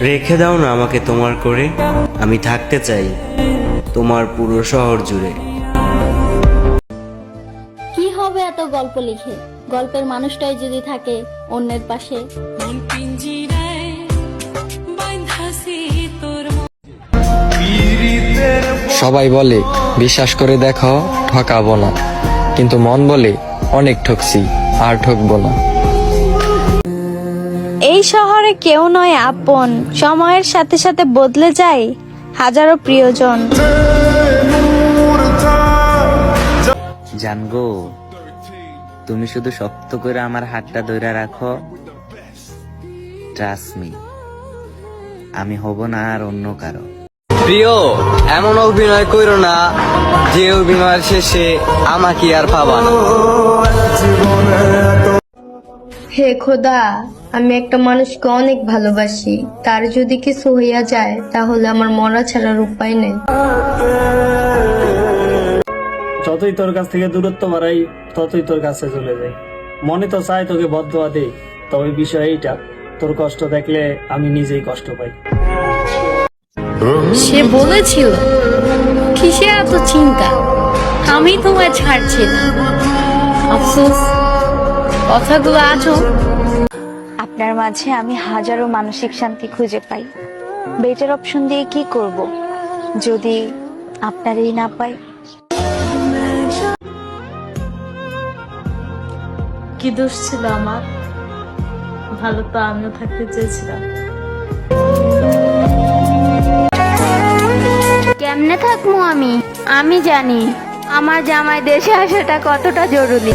রেখে দাও না আমাকে তোমার করে আমি থাকতে চাই তোমার পুরো শহর জুড়ে। কি হবে এত গল্প লিখে? গল্পের মানুষটাই যদি থাকে অন্যের পাশে। মন সবাই বলে বিশ্বাস করে দেখো ঠকাবো না। কিন্তু মন বলে অনেক ঠকছি আর ঠকবো না। শহরে কেউ নয় আপন। সময়ের সাথে সাথে বদলে যায় হাজারো প্রিয়জন। জানগো তুমি শুধু শক্ত করে আমার হাতটা ধরে রাখো। ট্রাস্ট মি আমি হব না আর অন্য কারও। প্রিয় এমন অভিনয় করো না যে অভিনয়ের শেষে আমাকে আর পাবা না। হে খোদা আমি একটা মানুষকে অনেক ভালোবাসি। তার যদি কিছু হইয়া যায় তাহলে আমার মরা ছাড়ার উপায় নেই। যতই তোর কাছ থেকে দূরত্ব বাড়াই ততই তোর কাছে চলে যাই। মনে তো চাই তোকে বদয়া দেই তবে বিষয় এইটা তোর কষ্ট দেখলে আমি নিজেই কষ্ট পাই। সে বলেছিল কিসে এত চিন্তা? আমি তোমায় ছাড়ছি না। আফসোস। কথাগুলো আজও আপনার মাঝে আমি হাজারো মানসিক শান্তি খুঁজে পাই। বেটার অপশন দিয়ে কি করব? যদি আপনারই না পাই। কি দোষ ছিল আমার? ভালো তো আমিও থাকতে চেয়েছিলাম। কেমনে থাকব আমি? আমি জানি। আমার জামাই দেশে আসাটা কতটা জরুরি?